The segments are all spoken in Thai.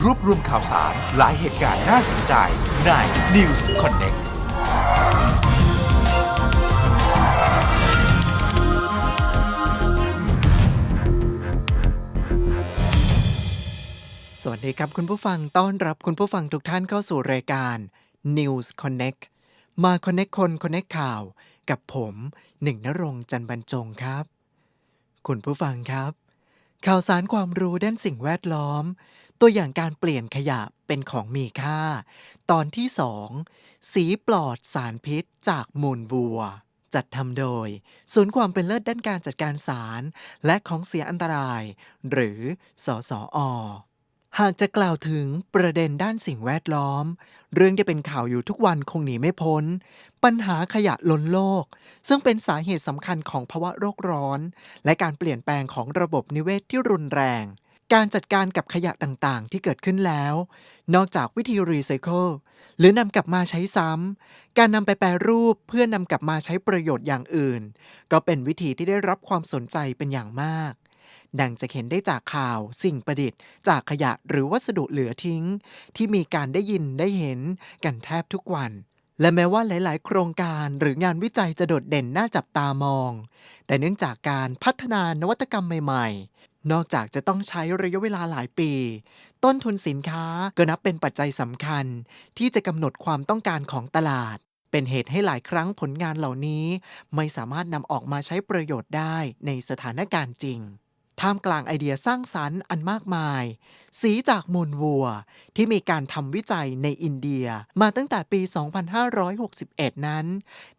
รวบรวมข่าวสาร หลายเหตุการณ์น่าสนใจใน News Connect สวัสดีครับคุณผู้ฟังต้อนรับคุณผู้ฟังทุกท่านเข้าสู่รายการ News Connect มา Connect คน Connect ข่าว กับผมหนึ่งนรงจันบรรจงครับ คุณผู้ฟังครับ ข่าวสารความรู้ด้านสิ่งแวดล้อม ตัวอย่างการเปลี่ยนขยะเป็นของมีค่า ตอนที่ 2 สีปลอดสารพิษจากมูลวัว จัดทำโดย ศูนย์ความเป็นเลิศด้านการจัดการสาร และของเสียอันตราย หรือสสอหากจะกล่าวถึงประเด็นด้านสิ่งแวดล้อม เรื่องที่เป็นข่าวอยู่ทุกวันคงหนีไม่พ้น ปัญหาขยะล้นโลก ซึ่งเป็นสาเหตุสำคัญของภาวะโลกร้อน และการเปลี่ยนแปลงของระบบนิเวศที่รุนแรง การจัดการกับขยะต่างๆ ที่เกิดขึ้นแล้ว นอกจากวิธีรีไซเคิลหรือนำกลับมาใช้ซ้ำ การนำไปแปรรูปเพื่อนำกลับมาใช้ประโยชน์อย่างอื่น ก็เป็นวิธีที่ได้รับความสนใจเป็นอย่างมาก ดังจะเห็นได้จากข่าวสิ่งประดิษฐ์ จากขยะหรือวัสดุเหลือทิ้ง ที่มีการได้ยินได้เห็นกันแทบทุกวัน และแม้ว่าหลาย ๆ โครงการหรืองานวิจัยจะโดดเด่นน่าจับตามอง แต่เนื่องจากการพัฒนานวัตกรรมใหม่ ๆ นอกจากจะต้องใช้ระยะเวลาหลายปี ต้นทุนสินค้าก็นับเป็นปัจจัยสำคัญ ที่จะกำหนดความต้องการของตลาด เป็นเหตุให้หลายครั้งผลงานเหล่านี้ ไม่สามารถนำออกมาใช้ประโยชน์ได้ในสถานการณ์จริง ท่ามกลางไอเดียสร้างสรรค์อันมากมาย สีจากมูลวัวที่มีการทำวิจัยในอินเดียมาตั้งแต่ปี 2561 นั้น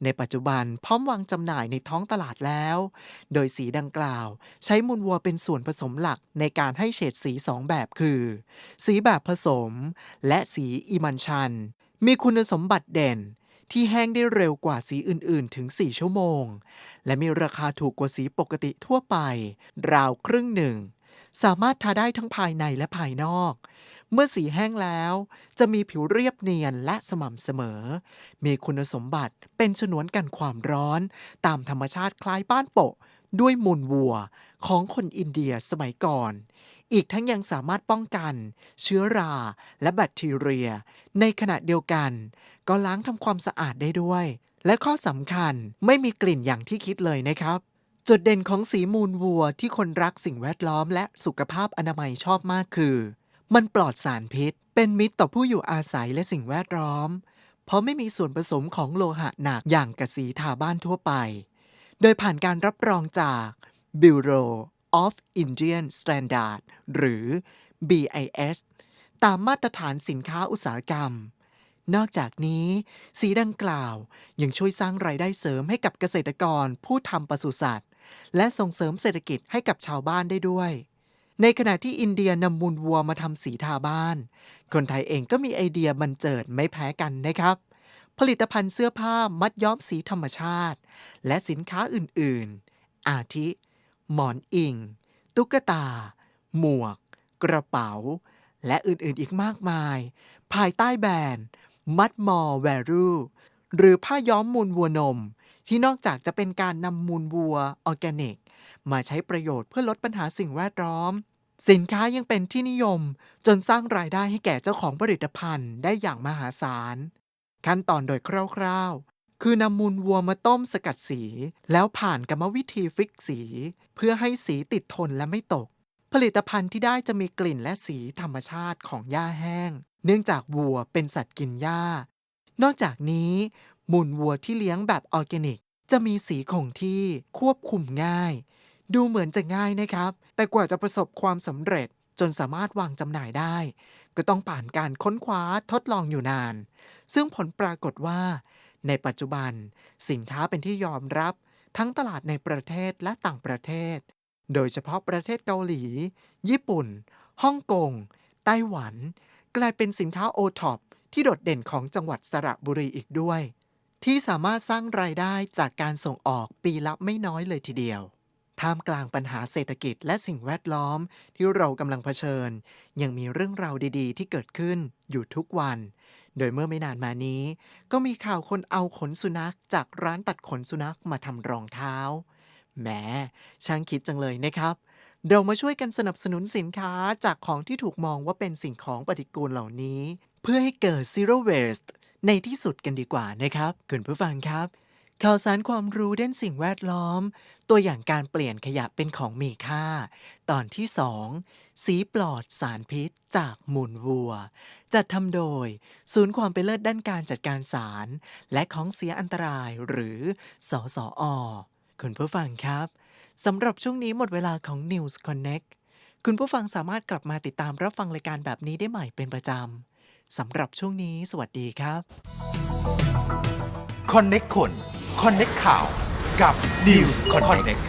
ในปัจจุบันพร้อมวางจำหน่ายในท้องตลาดแล้ว โดยสีดังกล่าว ใช้มูลวัวเป็นส่วนผสมหลักในการให้เฉดสีสองแบบคือ สีแบบผสม และสีอิมันชัน มีคุณสมบัติเด่น ที่แห้งได้เร็วกว่าสีอื่น ๆ ถึง 4 ชั่วโมง และมีราคาถูกกว่าสีปกติทั่วไป ราวครึ่งหนึ่ง สามารถทาได้ทั้งภายในและภายนอก เมื่อสีแห้งแล้ว จะมีผิวเรียบเนียนและสม่ำเสมอ มีคุณสมบัติเป็นฉนวนกันความร้อน ตามธรรมชาติคล้ายบ้านโปะ ด้วยมูลวัวของคนอินเดียสมัยก่อน อีกทั้งยังสามารถป้องกัน เชื้อรา และแบคทีเรีย ในขณะเดียวกัน ก็ล้างทำความสะอาดได้ด้วย และข้อสำคัญไม่มีกลิ่นอย่างที่คิดเลยนะครับ จุดเด่นของสีมูลวัวที่คนรักสิ่งแวดล้อมและสุขภาพอนามัยชอบมากคือ มันปลอดสารพิษ เป็นมิตรต่อผู้อยู่อาศัยและสิ่งแวดล้อม เพราะไม่มีส่วนผสมของโลหะหนักอย่างกระสีทาบ้านทั่วไป โดยผ่านการรับรองจาก Bureau of Indian Standard หรือ BIS ตามมาตรฐานสินค้าอุตสาหกรรม นอกจากนี้ สีดังกล่าวยังช่วยสร้างรายได้เสริมให้กับเกษตรกรผู้ทำปศุสัตว์ และส่งเสริมเศรษฐกิจให้กับชาวบ้านได้ด้วย ในขณะที่อินเดียนำมูลวัวมาทำสีทาบ้าน คนไทยเองก็มีไอเดียบันเจิดไม่แพ้กันนะครับผลิตภัณฑ์เสื้อผ้ามัดย้อมสีธรรมชาติ และสินค้าอื่น ๆ อาทิ หมอนอิง ตุ๊กตา หมวก กระเป๋า และอื่นๆอีกมากมาย ภายใต้แบรนด์มัดมอแวรูหรือผ้าย้อมมูลวัวนม ที่นอกจากจะเป็นการนำมูลวัวออร์แกนิก มาใช้ประโยชน์เพื่อลดปัญหาสิ่งแวดล้อม สินค้ายังเป็นที่นิยม จนสร้างรายได้ให้แก่เจ้าของผลิตภัณฑ์ได้อย่างมหาศาล ขั้นตอนโดยคร่าวๆ คือนำมูลวัวมาต้มสกัดสี แล้วผ่านกรรมวิธีฟิกสี เพื่อให้สีติดทนและไม่ตก ผลิตภัณฑ์ที่ได้จะมีกลิ่นและสีธรรมชาติของหญ้าแห้ง เนื่องจากวัวเป็นสัตว์กินหญ้า นอกจากนี้ มูลวัวที่เลี้ยงแบบออร์แกนิก จะมีสีคงที่ควบคุมง่าย ดูเหมือนจะง่ายนะครับ แต่กว่าจะประสบความสำเร็จจนสามารถวางจำหน่ายได้ ก็ต้องผ่านการค้นคว้าทดลองอยู่นาน ซึ่งผลปรากฏว่า ในปัจจุบัน สินค้าเป็นที่ยอมรับทั้งตลาดในประเทศและต่างประเทศ โดยเฉพาะประเทศเกาหลี ญี่ปุ่น ฮ่องกง ไต้หวัน กลายเป็นสินค้าโอท็อปที่โดดเด่นของจังหวัดสระบุรีอีกด้วย ที่สามารถสร้างรายได้จากการส่งออกปีละไม่น้อยเลยทีเดียวท่ามกลางปัญหาเศรษฐกิจและสิ่งแวดล้อมที่เรากำลังเผชิญ ยังมีเรื่องราวดีๆ ที่เกิดขึ้นอยู่ทุกวัน โดยเมื่อไม่นานมานี้ ก็มีข่าวคนเอาขนสุนัข จากร้านตัดขนสุนัขมาทำรองเท้าแหมช่างคิดจังเลยนะครับ เรามาช่วยกันสนับสนุนสินค้าจากของที่ถูกมองว่าเป็นสิ่งของปฏิกูลเหล่านี้ เพื่อให้เกิด zero waste ในที่สุดกันดีกว่านะครับ คุณผู้ฟังครับ ข่าวสารความรู้ด้านสิ่งแวดล้อม ตัวอย่างการเปลี่ยนขยะเป็นของมีค่า ตอนที่ 2 สีปลอดสารพิษจากมูลวัว จัดทำโดย ศูนย์ความเป็นเลิศด้านการจัดการสาร และของเสียอันตรายหรือสสอคุณผู้ฟังครับสำหรับช่วงนี้หมดเวลาของ News Connect คุณผู้ฟังสามารถกลับมาติดตามรับฟังรายการแบบนี้ได้ใหม่เป็นประจำสำหรับช่วงนี้ สวัสดีครับ Connect คน Connect ข่าวกับ News Connect